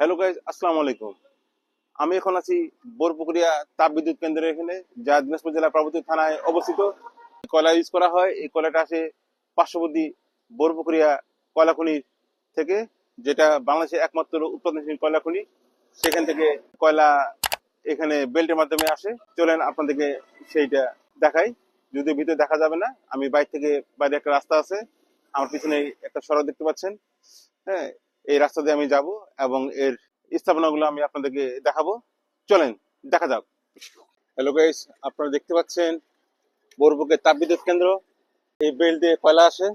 Hello guys আসসালামু আলাইকুম আমি এখন আছি বোরপুকুরিয়া তাপ বিদ্যুৎ কেন্দ্রের এখানে, যা দিনাজপুর জেলার পার্বতী থানায় অবস্থিত। কয়লা ইউজ করা হয়। এই কয়লাটা আসে পার্শ্ববর্তী বোরপুকুরিয়া কয়লা খনি থেকে, যেটা বাংলাদেশের একমাত্র উৎপাদনশীল কয়লা খনি সেখান থেকে কয়লা এখানে বেল্টের মাধ্যমে আসে। চলেন আপনাদেরকে সেইটা দেখাই। যদি ভিতরে দেখা যাবে না, আমি বাইরে থেকে বাইরে একটা রাস্তা আছে। আমার পিছনে একটা সড়ক দেখতে পাচ্ছেন। হ্যাঁ এই রাস্তা দিয়ে আমি যাব এবং এর স্থাপনাগুলো আমি আপনাদেরকে দেখাবো। চলেন, দেখা যাক। হ্যালো গাইস আপনারা দেখতে পাচ্ছেন বরবুকের তাপবিদ্যুৎ কেন্দ্র। এই বেল দিয়ে কয়লা আসে,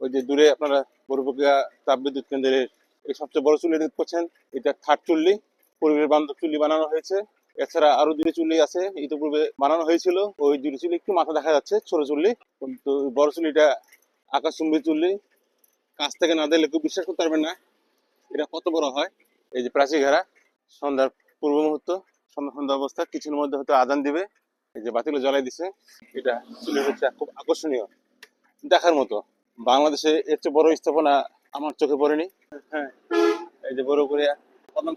ওই যে দূরে আপনারা বরবুকিয়া তাপবিদ্যুৎ কেন্দ্রের এই সবচেয়ে বড় চুল্লি দেখতে পাচ্ছেন, এটা থার্ড চুল্লি। পরিবেশ বান্ধব চুল্লি বানানো হয়েছে। এছাড়া আরও দুটি চুল্লি আছে, ইতিপূর্বে বানানো হয়েছিল। ওই দুটি চুল্লি একটু মাথা দেখা যাচ্ছে, ছোট চুল্লি। কিন্তু বড় চুল্লিটা আকাশচুম্বী চুল্লি। কাছ থেকে না দিলে কেউ বিশ্বাস করতে পারবেন না। এটা কত বড় হয়? এই যে প্রাচীর ঘেরা, সন্ধ্যার পূর্ব মুহূর্ত, সন্ধ্যা সন্ধ্যা অবস্থা, কিছুর মধ্যে হয়তো আদান দিবে, এই যে বাতিগুলো জ্বালাই দিছে। এটা চুলের হচ্ছে খুব আকর্ষণীয়, দেখার মতো। বাংলাদেশে এর চেয়ে বড় স্থাপনা আমার চোখে পড়েনি। হ্যাঁ এই যে বড় করে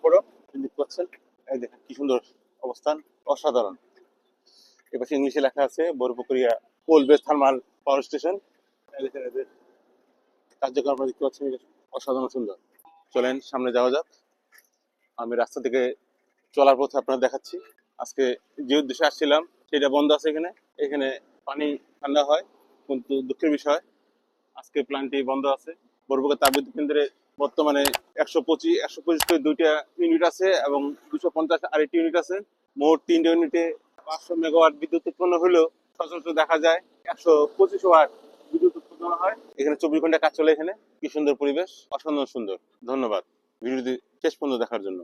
পড়ো দেখতে পাচ্ছেন এই দেখেন কি সুন্দর অবস্থান, অসাধারণ। এবার ইংলিশে লেখা আছে Barapukuria coal base thermal power station. কার্যক্রম দেখতে পাচ্ছেন অসাধারণ সুন্দর। চলেন, সামনে যাওয়া যাক। আমি রাস্তা থেকে চলার পথে আপনারা দেখাচ্ছি। আজকে যে উদ্দেশ্যে আসছিলাম, সেটা বন্ধ আছে এখানে। এখানে পানি ঠান্ডা হয়, কিন্তু দুঃখের বিষয়, আজকে প্ল্যান্টটি বন্ধ আছে। বরবুকা তাপবিদ্যুৎ কেন্দ্রে বর্তমানে একশো পঁচিশ একশো পঁচিশ করে দুইটা ইউনিট আছে এবং দুশো পঞ্চাশ আরেকটি ইউনিট আছে। মোট তিনটে ইউনিটে পাঁচশো মেগাওয়াট বিদ্যুৎ উৎপন্ন হলেও সচরাচর দেখা যায় একশো পঁচিশ ওয়াট এখানে চব্বিশ ঘণ্টা কাজ চলে এখানে। কি সুন্দর পরিবেশ। অসাধারণ সুন্দর। ধন্যবাদ। ভিডিওটি শেষ পর্যন্ত দেখার জন্য।